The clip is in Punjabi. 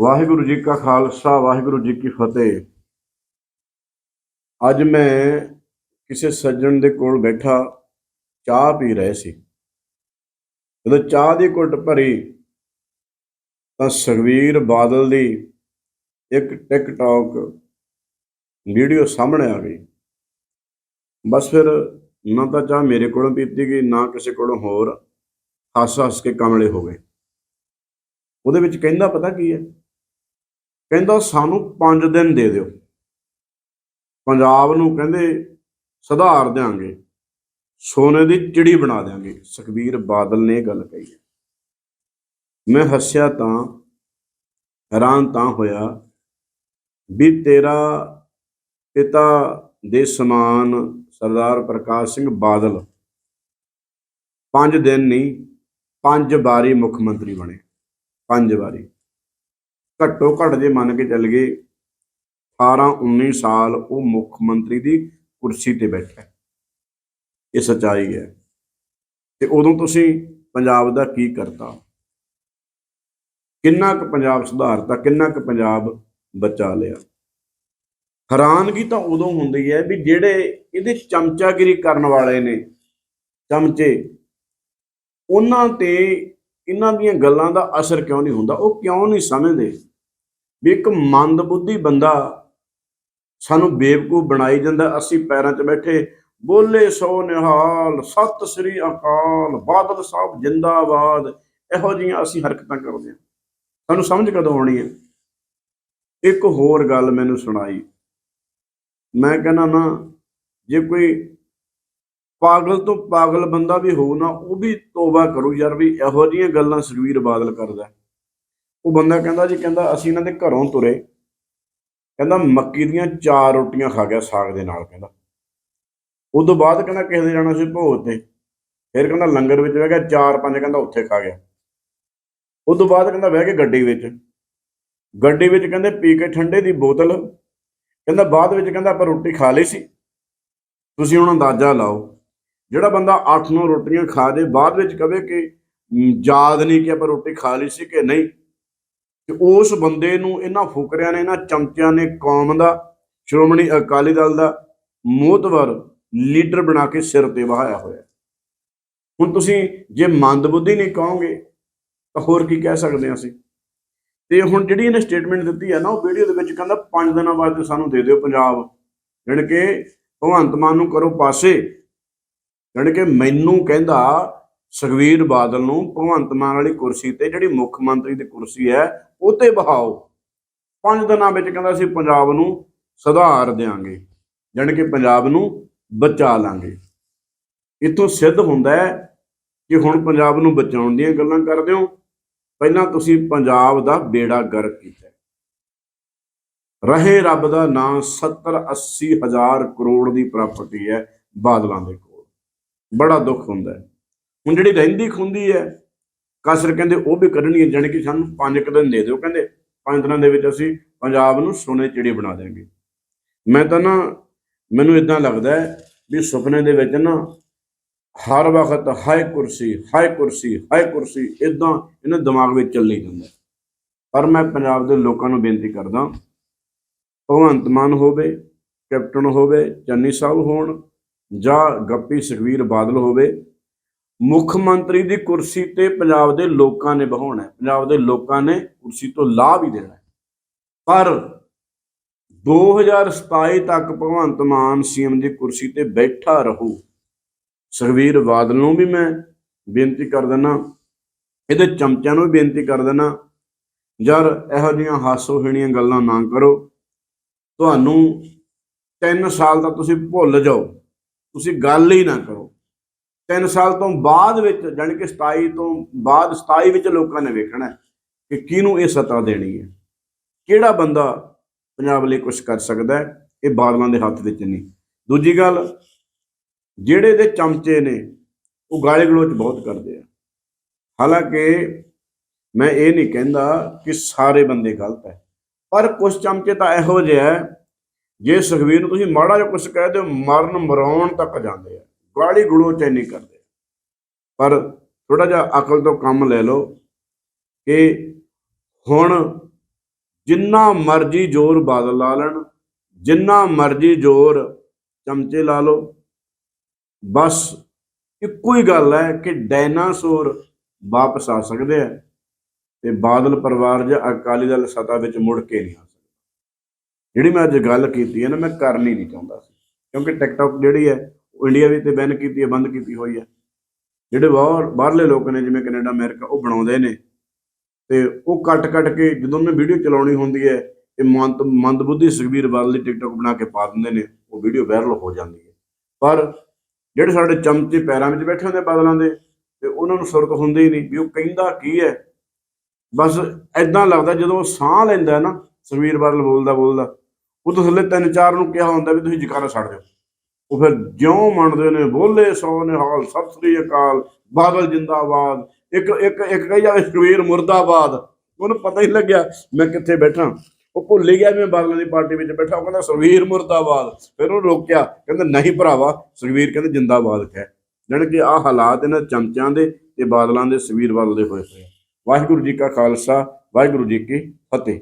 ਵਾਹਿਗੁਰੂ ਜੀ ਕਾ ਖਾਲਸਾ, ਵਾਹਿਗੁਰੂ ਜੀ ਕੀ ਫਤਿਹ। ਅੱਜ ਮੈਂ ਕਿਸੇ ਸੱਜਣ ਦੇ ਕੋਲ ਬੈਠਾ, ਚਾਹ ਪੀ ਰਹੇ ਸੀ। ਜਦੋਂ ਚਾਹ ਦੀ ਘੁੱਟ ਭਰੀ, ਤਾਂ ਸੁਖਵੀਰ ਬਾਦਲ ਦੀ ਇੱਕ ਟਿਕਟੌਕ ਵੀਡੀਓ ਸਾਹਮਣੇ ਆ ਗਈ। ਬਸ ਫਿਰ ਨਾ ਤਾਂ ਚਾਹ ਮੇਰੇ ਕੋਲੋਂ ਪੀਤੀ ਗਈ, ਨਾ ਕਿਸੇ ਕੋਲੋਂ ਹੋਰ ਹੱਸ ਹੱਸ ਕੇ ਕਮਲੇ ਹੋ ਗਏ। ਉਹਦੇ ਵਿੱਚ ਕਹਿੰਦਾ, ਪਤਾ ਕੀ ਹੈ? ਕਹਿੰਦਾ ਸਾਨੂੰ 5 ਦਿਨ ਦੇ ਦਿਓ। ਪੰਜਾਬ ਨੂੰ ਕਹਿੰਦੇ ਸੁਧਾਰ ਦਿਆਂਗੇ, ਸੋਨੇ ਦੀ ਚਿੜੀ ਬਣਾ ਦਿਆਂਗੇ। ਸੁਖਬੀਰ ਬਾਦਲ ਨੇ ਇਹ ਗੱਲ ਕਹੀ ਹੈ। ਮੈਂ ਹੱਸਿਆ ਤਾਂ, ਹੈਰਾਨ ਤਾਂ ਹੋਇਆ ਵੀ ਤੇਰਾ ਪਿਤਾ ਦੇ ਸਮਾਨ ਸਰਦਾਰ ਪ੍ਰਕਾਸ਼ ਸਿੰਘ ਬਾਦਲ ਪੰਜ ਦਿਨ ਨਹੀਂ, ਪੰਜ ਵਾਰੀ ਮੁੱਖ ਮੰਤਰੀ ਬਣੇ। ਪੰਜ ਵਾਰੀ। ਘੱਟੋ ਘੱਟ ਜੇ ਮੰਨ ਕੇ ਚੱਲ ਗਏ 18 19 ਸਾਲ ਉਹ ਮੁੱਖ ਮੰਤਰੀ ਦੀ ਕੁਰਸੀ ਤੇ ਬੈਠਾ ਇਹ ਸੱਚਾਈ ਹੈ। ਤੇ ਉਦੋਂ ਤੁਸੀਂ ਪੰਜਾਬ ਦਾ ਕੀ ਕਰਤਾ? ਕਿੰਨਾ ਕੁ ਪੰਜਾਬ ਸੁਧਾਰਤਾ, ਕਿੰਨਾ ਕੁ ਪੰਜਾਬ ਬਚਾ ਲਿਆ? ਹੈਰਾਨਗੀ ਤਾਂ ਉਦੋਂ ਹੁੰਦੀ ਹੈ ਵੀ ਜਿਹੜੇ ਇਹਦੇ ਚਮਚਾਗਿਰੀ ਕਰਨ ਵਾਲੇ ਨੇ, ਚਮਚੇ, ਉਹਨਾਂ ਤੇ ਇਹਨਾਂ ਦੀਆਂ ਗੱਲਾਂ ਦਾ ਅਸਰ ਕਿਉਂ ਨਹੀਂ ਹੁੰਦਾ? ਉਹ ਕਿਉਂ ਨਹੀਂ ਸਮਝਦੇ? ਵੀ ਇੱਕ ਮੰਦਬੁੱਧੀ ਬੰਦਾ ਸਾਨੂੰ ਬੇਵਕੂਫ ਬਣਾਈ ਜਾਂਦਾ, ਅਸੀਂ ਪੈਰਾਂ 'ਚ ਬੈਠੇ, ਬੋਲੇ ਸੋ ਨਿਹਾਲ, ਸਤਿ ਸ੍ਰੀ ਅਕਾਲ, ਬਾਦਲ ਸਾਹਿਬ ਜਿੰਦਾਬਾਦ, ਇਹੋ ਜਿਹੀਆਂ ਅਸੀਂ ਹਰਕਤਾਂ ਕਰਦੇ ਹਾਂ। ਸਾਨੂੰ ਸਮਝ ਕਦੋਂ ਆਉਣੀ ਹੈ? ਇੱਕ ਹੋਰ ਗੱਲ ਮੈਨੂੰ ਸੁਣਾਈ। ਮੈਂ ਕਹਿੰਦਾ ਨਾ, ਜੇ ਕੋਈ ਪਾਗਲ ਤੋਂ ਪਾਗਲ ਬੰਦਾ ਵੀ ਹੋਊ ਨਾ, ਉਹ ਵੀ ਤੋਬਾ ਕਰੂ ਯਾਰ, ਵੀ ਇਹੋ ਜਿਹੀਆਂ ਗੱਲਾਂ ਸੁਖਵੀਰ ਬਾਦਲ ਕਰਦਾ ਉਹ ਬੰਦਾ ਕਹਿੰਦਾ ਜੀ, ਕਹਿੰਦਾ ਅਸੀਂ ਇਹਨਾਂ ਦੇ ਘਰੋਂ ਤੁਰੇ। ਕਹਿੰਦਾ ਮੱਕੀ ਦੀਆਂ ਚਾਰ ਰੋਟੀਆਂ ਖਾ ਗਿਆ ਸਾਗ ਦੇ ਨਾਲ, ਕਹਿੰਦਾ। ਉਸ ਤੋਂ ਬਾਅਦ ਕਹਿੰਦਾ ਕਿਸੇ ਦੇ ਜਾਣਾ ਸੀ ਭੋਜ ਤੇ। ਫਿਰ ਕਹਿੰਦਾ ਲੰਗਰ ਵਿੱਚ ਬਹਿ ਗਿਆ, ਚਾਰ ਪੰਜ ਕਹਿੰਦਾ ਉੱਥੇ ਖਾ ਗਿਆ। ਉਸ ਤੋਂ ਬਾਅਦ ਕਹਿੰਦਾ ਬਹਿ ਕੇ ਗੱਡੀ ਵਿੱਚ। ਗੱਡੀ ਵਿੱਚ ਕਹਿੰਦੇ ਪੀ ਕੇ ਠੰਡੇ ਦੀ ਬੋਤਲ। ਕਹਿੰਦਾ ਬਾਅਦ ਵਿੱਚ ਕਹਿੰਦਾ ਆਪਾਂ ਰੋਟੀ ਖਾ ਲਈ ਸੀ। ਤੁਸੀਂ ਹੁਣ ਅੰਦਾਜ਼ਾ ਲਾਓ, ਜਿਹੜਾ ਬੰਦਾ 8-9 ਰੋਟੀਆਂ ਖਾ ਦੇ ਬਾਅਦ ਵਿੱਚ ਕਵੇ ਕਿ ਯਾਦ ਨਹੀਂ ਕਿ ਆਪਾਂ ਰੋਟੀ ਖਾ ਲਈ ਸੀ ਕਿ ਨਹੀਂ। ਤੇ ਉਸ ਬੰਦੇ ਨੂੰ ਇਹਨਾਂ ਫੁਕਰਿਆਂ ਨੇ, ਇਹਨਾਂ ਚਮਚਿਆਂ ਨੇ ਕੌਮ ਦਾ, ਸ਼੍ਰੋਮਣੀ ਅਕਾਲੀ ਦਲ ਦਾ ਮੋਹਤਵਰ ਲੀਡਰ ਬਣਾ ਕੇ ਸਿਰ ਤੇ ਵਹਾਇਆ ਹੋਇਆ। ਹੁਣ ਤੁਸੀਂ ਜੇ ਮੰਦਬੁੱਧੀ ਨਹੀਂ ਕਹੋਗੇ, ਤਾਂ ਹੋਰ ਕੀ ਕਹਿ ਸਕਦੇ ਹਾਂ ਅਸੀਂ? ਤੇ ਹੁਣ ਜਿਹੜੀ ਇਹਨੇ ਸਟੇਟਮੈਂਟ ਦਿੱਤੀ ਹੈ ਨਾ, ਉਹ ਵੀਡੀਓ ਦੇ ਵਿੱਚ ਕਹਿੰਦਾ 5 ਦਿਨਾਂ ਬਾਅਦ ਸਾਨੂੰ ਦੇ ਦਿਓ ਪੰਜਾਬ। ਜਾਣੀ ਕਿ ਭਗਵੰਤ ਮਾਨ ਨੂੰ ਕਰੋ ਪਾਸੇ। ਜਾਣੀ ਕਿ ਮੈਨੂੰ ਕਹਿੰਦਾ ਸੁਖਵੀਰ ਬਾਦਲ ਨੂੰ ਭਗਵੰਤ ਮਾਨ ਵਾਲੀ ਕੁਰਸੀ ਤੇ ਜਿਹੜੀ ਮੁੱਖ ਮੰਤਰੀ ਦੀ ਕੁਰਸੀ ਹੈ, ਉਹ ਤੇ ਬਹਾਓ। ਪੰਜ ਦਿਨਾਂ ਵਿੱਚ ਕਹਿੰਦਾ ਅਸੀਂ ਪੰਜਾਬ ਨੂੰ ਸੁਧਾਰ ਦੇਾਂਗੇ ਜਾਣੀ ਕਿ ਪੰਜਾਬ ਨੂੰ ਬਚਾ ਲਾਂਗੇ। ਇਤੋਂ ਸਿੱਧ ਹੁੰਦਾ ਹੈ ਕਿ ਹੁਣ ਪੰਜਾਬ ਨੂੰ ਬਚਾਉਣ ਦੀਆਂ ਗੱਲਾਂ ਕਰਦੇ ਹੋ। ਪਹਿਲਾਂ ਤੁਸੀਂ ਪੰਜਾਬ ਦਾ ਬੇੜਾ ਗਰਕ ਕੀਤਾ ਰਹੇ ਰੱਬ ਦਾ ਨਾਮ 70 80 ਹਜ਼ਾਰ ਕਰੋੜ ਦੀ ਪ੍ਰਾਪਰਟੀ ਹੈ ਬਾਦਲਾਂ ਦੇ ਕੋਲ। ਬੜਾ ਦੁੱਖ ਹੁੰਦਾ ਹੈ। ਹੁਣ ਜਿਹੜੀ ਰਹਿੰਦੀ ਖੁੰਦੀ ਹੈ, ਕਸਰ ਕਹਿੰਦੇ ਉਹ ਵੀ ਕੱਢਣੀ ਹੈ ਜਾਣੀ ਕਿ ਸਾਨੂੰ ਪੰਜ ਕੁ ਦਿਨ ਦੇ ਦਿਓ, ਕਹਿੰਦੇ ਪੰਜ ਦਿਨਾਂ ਦੇ ਵਿੱਚ ਅਸੀਂ ਪੰਜਾਬ ਨੂੰ ਸੋਨੇ ਦੀ ਚਿੜੀ ਬਣਾ ਦੇਵਾਂਗੇ ਮੈਂ ਤਾਂ ਨਾ, ਮੈਨੂੰ ਇਦਾਂ ਲੱਗਦਾ ਹੈ ਵੀ ਸੁਪਨੇ ਦੇ ਵਿੱਚ ਨਾ ਹਰ ਵਕਤ ਹਾਈ ਕੁਰਸੀ ਹਾਈ ਕੁਰਸੀ ਹਾਈ ਕੁਰਸੀ ਇਦਾਂ ਇਹਨਾਂ ਦਿਮਾਗ ਵਿੱਚ ਚੱਲੀ ਜਾਂਦਾ ਪਰ ਮੈਂ ਪੰਜਾਬ ਦੇ ਲੋਕਾਂ ਨੂੰ ਬੇਨਤੀ ਕਰਦਾ, ਭਗਵੰਤ ਮਾਨ ਹੋਵੇ, ਕੈਪਟਨ ਹੋਵੇ, ਚੰਨੀ ਸਾਹਿਬ ਹੋਣ ਜਾਂ ਗੱਪੀ ਸੁਖਵੀਰ ਬਾਦਲ ਹੋਵੇ ਮੁੱਖ ਮੰਤਰੀ ਦੀ ਕੁਰਸੀ ਤੇ ਪੰਜਾਬ ਦੇ ਲੋਕਾਂ ਨੇ ਬਹਾਉਣਾ ਹੈ। ਪੰਜਾਬ ਦੇ ਲੋਕਾਂ ਨੇ ਕੁਰਸੀ ਤੋਂ ਲਾਭ ਹੀ ਦੇਣਾ ਹੈ। ਪਰ 2027 ਤੱਕ ਭਗਵੰਤ ਮਾਨ ਸੀਐਮ ਦੀ ਕੁਰਸੀ ਤੇ ਬੈਠਾ ਰਹੂ, ਸੁਖਵੀਰ ਬਾਦਲ ਨੂੰ ਵੀ ਮੈਂ ਬੇਨਤੀ ਕਰ ਦਿੰਦਾ ਇਹਦੇ ਚਮਚਿਆਂ ਨੂੰ ਵੀ ਬੇਨਤੀ ਕਰ ਦਿੰਦਾ ਯਾਰ ਇਹੋ ਜਿਹੀਆਂ ਹਾਸੋਹੀਣੀਆਂ ਗੱਲਾਂ ਨਾ ਕਰੋ। ਤੁਹਾਨੂੰ 3 ਸਾਲ ਦਾ ਤੁਸੀਂ ਭੁੱਲ ਜਾਓ, ਤੁਸੀਂ ਗੱਲ ਹੀ ਨਾ ਕਰੋ। 3 ਸਾਲ ਤੋਂ ਬਾਅਦ ਵਿੱਚ, ਜਾਣੀ ਕਿ 27 ਤੋਂ ਬਾਅਦ 27 ਵਿੱਚ ਲੋਕਾਂ ਨੇ ਵੇਖਣਾ ਕਿ ਕਿਹਨੂੰ ਇਹ ਸੱਤਾ ਦੇਣੀ ਹੈ। ਕਿਹੜਾ ਬੰਦਾ ਪੰਜਾਬ ਲਈ ਕੁਝ ਕਰ ਸਕਦਾ ਹੈ, ਇਹ ਬਾਦਲਾਂ ਦੇ ਹੱਥ ਵਿੱਚ ਨਹੀਂ। ਦੂਜੀ ਗੱਲ, ਜਿਹੜੇ ਦੇ ਚਮਚੇ ਨੇ, ਉਹ ਗਾਲੇ ਗਲੋਚ ਬਹੁਤ ਕਰਦੇ ਆ। ਹਾਲਾਂਕਿ ਮੈਂ ਇਹ ਨਹੀਂ ਕਹਿੰਦਾ ਕਿ ਸਾਰੇ ਬੰਦੇ ਗਲਤ ਹੈ, ਪਰ ਕੁਝ ਚਮਚੇ ਤਾਂ ਇਹੋ ਜਿਹੇ ਹੈ, ਜੇ ਸੁਖਵੀਰ ਨੂੰ ਤੁਸੀਂ ਮਾੜਾ ਜਿਹਾ ਕੁਝ ਕਹਿ ਦਿਓ, ਮਰਨ ਮਰਾਉਣ ਤੱਕ ਜਾਂਦੇ ਆ। ਗਾਲੀ ਗਲੋਚ ਨਹੀਂ ਕਰਦੇ। ਪਰ ਥੋੜਾ ਜਿਹਾ ਅਕਲ ਤੋਂ ਕੰਮ ਲੈ ਲਓ ਕਿ ਹੁਣ ਜਿੰਨਾ ਮਰਜ਼ੀ ਜ਼ੋਰ ਬਾਦਲ ਲਾ ਲੈਣ, ਜਿੰਨਾ ਮਰਜ਼ੀ ਜ਼ੋਰ ਚਮਚੇ ਲਾ ਲਓ। ਬਸ ਇੱਕੋ ਹੀ ਗੱਲ ਹੈ ਕਿ ਡਾਇਨਾਸੌਰ ਵਾਪਸ ਆ ਸਕਦੇ ਆ ਤੇ ਬਾਦਲ ਪਰਿਵਾਰ ਜਾਂ ਅਕਾਲੀ ਦਲ ਸਤਾ ਵਿੱਚ ਮੁੜ ਕੇ ਨਹੀਂ ਆ ਸਕਦਾ। ਜਿਹੜੀ ਮੈਂ ਅੱਜ ਗੱਲ ਕੀਤੀ ਹੈ ਨਾ, ਮੈਂ ਕਰਨੀ ਨਹੀਂ ਚਾਹੁੰਦਾ ਸੀ, ਕਿਉਂਕਿ ਟਿਕਟੌਕ ਜਿਹੜੀ ਹੈ ਉਹ ਇੰਡੀਆ ਵਿੱਚ ਤੇ ਬੈਨ ਕੀਤੀ ਹੈ, ਬੰਦ ਕੀਤੀ ਹੋਈ ਹੈ। ਜਿਹੜੇ ਬਾਹਰ, ਬਾਹਰਲੇ ਲੋਕ ਨੇ, ਜਿਵੇਂ ਕੈਨੇਡਾ, ਅਮਰੀਕਾ, ਉਹ ਬਣਾਉਂਦੇ ਨੇ। ਤੇ ਉਹ ਕੱਟ ਕੱਟ ਕੇ ਜਦੋਂ ਉਹਨੇ ਵੀਡੀਓ ਚਲਾਉਣੀ ਹੁੰਦੀ ਹੈ, ਇਹ ਮੰਦ, ਮੰਦਬੁੱਧੀ ਸੁਖਬੀਰ ਬਾਦਲ ਦੀ ਟਿਕਟੋਕ ਬਣਾ ਕੇ ਪਾ ਦਿੰਦੇ ਨੇ, ਉਹ ਵੀਡੀਓ ਵਾਇਰਲ ਹੋ ਜਾਂਦੀ ਹੈ। ਪਰ ਜਿਹੜੇ ਸਾਡੇ ਚਮਚੇ ਪੈਰਾਂ ਵਿੱਚ ਬੈਠੇ ਹੁੰਦੇ ਬਾਦਲਾਂ ਦੇ, ਤੇ ਉਹਨਾਂ ਨੂੰ ਸੁਰਤ ਹੁੰਦੀ ਹੀ ਨਹੀਂ, ਵੀ ਉਹ ਕਹਿੰਦਾ ਕੀ ਹੈ? ਬਸ ਐਦਾਂ ਲੱਗਦਾ ਜਦੋਂ ਉਹ ਸਾਹ ਲੈਂਦਾ ਨਾ, ਸੁਖਬੀਰ ਬਾਦਲ ਬੋਲਦਾ ਬੋਲਦਾ ਉਹ ਤੋਂ ਥੱਲੇ ਤਿੰਨ ਚਾਰ ਨੂੰ ਕਿਹਾ ਹੁੰਦਾ ਵੀ ਤੁਸੀਂ ਜਕਾਰਾ ਛੱਡ ਦਿਓ। ਉਹ ਫਿਰ ਜਿਉਂ ਮੰਨਦੇ ਨੇ, ਬੋਲੇ ਸੋ ਨਿਹਾਲ ਸਤਿ ਸ੍ਰੀ ਅਕਾਲ, ਬਾਦਲ ਜਿੰਦਾਬਾਦ। ਇੱਕ ਇੱਕ ਇੱਕ ਕਹੀ ਜਾਵੇ ਸੁਖਬੀਰ ਮੁਰਦਾਬਾਦ। ਉਹਨੂੰ ਪਤਾ ਹੀ ਲੱਗਿਆ, ਮੈਂ ਕਿੱਥੇ ਬੈਠਾ। ਉਹ ਭੁੱਲ ਗਿਆ ਮੈਂ ਬਾਦਲਾਂ ਦੀ ਪਾਰਟੀ ਵਿੱਚ ਬੈਠਾ। ਉਹ ਕਹਿੰਦਾ ਸੁਖਬੀਰ ਮੁਰਦਾਬਾਦ। ਫਿਰ ਉਹ ਰੋਕਿਆ, ਕਹਿੰਦਾ, ਨਹੀਂ ਭਰਾਵਾ ਸੁਖਬੀਰ ਕਹਿੰਦੇ, ਜਿੰਦਾਬਾਦ ਕਹਿ ਜਾਣੀ ਕਿ ਆਹ ਹਾਲਾਤ ਇਹਨਾਂ ਚਮਚਿਆਂ ਦੇ ਤੇ ਬਾਦਲਾਂ ਦੇ ਸਵੀਰ ਬਾਦਲ ਦੇ ਹੋਏ ਹੋਏ ਵਾਹਿਗੁਰੂ ਜੀ ਕਾ ਖਾਲਸਾ, ਵਾਹਿਗੁਰੂ ਜੀ ਕੀ ਫਤਿਹ।